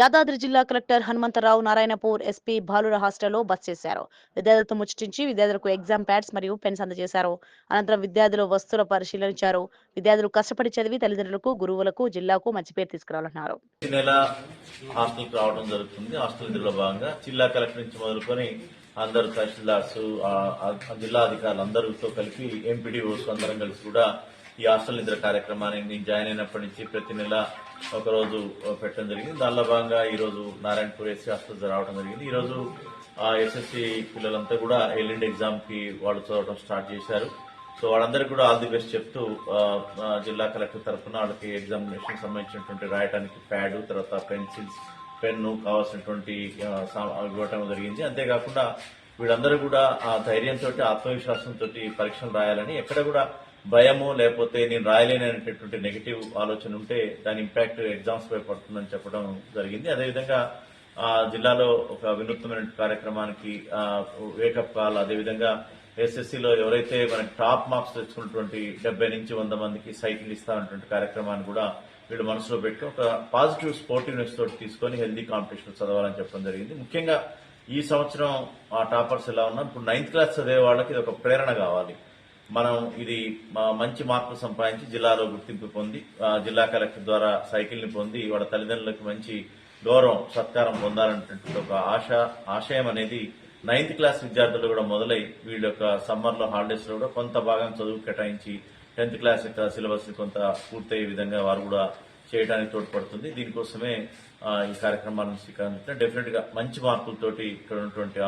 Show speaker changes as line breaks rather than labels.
యాదాద్రి జిల్లా collector Hanumantharao Narayanpur SP బాలుర హాస్టల్లో బస్ చేశారు. విద్యార్థులతో ముచ్చటించి విద్యార్థులకు ఎగ్జామ్ ప్యాడ్స్ మరియు పెన్స్ అందజేశారు. అనంతరం విద్యార్థులు వస్తువుల పరిశీలించారు విద్యార్థులు కష్టపడి చదివి తల్లిదండ్రులకు గురువులకు జిల్లాకు మంచి పేరు తీసుకురావాలన్నారు.
హాస్టల్కి రావడం జరుగుతుంది. హాస్టల్ భాగంగా జిల్లా కలెక్టర్ నుంచి మొదలుకొని అందరు తహసీల్దార్స్ జిల్లా అధికారులు అందరితో కలిపి ఎంపీడీఓస్ అందరం కలిసి కూడా ఈ హాస్టల్ నిద్ర కార్యక్రమాన్ని నేను జాయిన్ అయినప్పటి నుంచి ప్రతి నెల ఒక రోజు పెట్టడం జరిగింది. దానిలో భాగంగా ఈ రోజు నారాయణపూర్ ఎస్సీ హాస్టల్ రావడం జరిగింది. ఈ రోజు ఎస్ఎస్సి పిల్లలంతా కూడా ఎల్లుండి ఎగ్జామ్కి వాళ్ళు చదవడం స్టార్ట్ చేశారు. సో వాళ్ళందరికీ కూడా ఆల్ ది బెస్ట్ చెప్తూ జిల్లా కలెక్టర్ తరఫున వాళ్ళకి ఎగ్జామినేషన్ సంబంధించినటువంటి రాయడానికి ప్యాడ్ తర్వాత పెన్సిల్స్ పెన్ను కావాల్సినటువంటి సా- అవి ఇవ్వటం జరిగింది. అంతేకాకుండా వీళ్ళందరూ కూడా ఆ ధైర్యంతో ఆత్మవిశ్వాసంతో పరీక్షలు రాయాలని ఎక్కడ కూడా భయము లేకపోతే నేను రాయలేననేటటువంటి నెగిటివ్ ఆలోచన ఉంటే దాని ఇంపాక్ట్ ఎగ్జామ్స్ పై పడుతుందని చెప్పడం జరిగింది. అదేవిధంగా ఆ జిల్లాలో ఒక వినూత్నమైన కార్యక్రమానికి వేకప్ కాల్ అదేవిధంగా ఎస్ఎస్సిలో ఎవరైతే మనకి టాప్ మార్క్స్ తెచ్చుకున్నటువంటి డెబ్బై నుంచి వంద మందికి సైకిల్ ఇస్తామన్నటువంటి కార్యక్రమాన్ని కూడా వీళ్ళు మనసులో పెట్టి ఒక పాజిటివ్ స్పోర్టివ్నెస్ తోటి తీసుకొని హెల్దీ కాంపిటీషన్ చదవాలని చెప్పడం జరిగింది. ముఖ్యంగా ఈ సంవత్సరం ఆ టాపర్స్ ఎలా ఉన్నా ఇప్పుడు నైన్త్ క్లాస్ చదివే వాళ్ళకి ఇది ఒక ప్రేరణ కావాలి. మనం ఇది మా- మంచి మార్పులు సంపాదించి జిల్లాలో గుర్తింపు పొంది జిల్లా కలెక్టర్ ద్వారా సైకిల్ని పొంది వాళ్ళ తల్లిదండ్రులకు మంచి గౌరవం సత్కారం పొందాలన్నటువంటి ఒక ఆశ ఆశయం అనేది నైన్త్ క్లాస్ విద్యార్థులు కూడా మొదలై వీళ్ళ యొక్క సమ్మర్లో హాలిడేస్లో కూడా కొంత భాగం చదువు కేటాయించి టెన్త్ క్లాస్ యొక్క సిలబస్ కొంత పూర్తయ్యే విధంగా వారు కూడా చేయడానికి తోడ్పడుతుంది. దీనికోసమే ఈ కార్యక్రమాలను స్వీకరించడం డెఫినెట్గా మంచి మార్పులతోటి ఇక్కడ ఉన్నటువంటి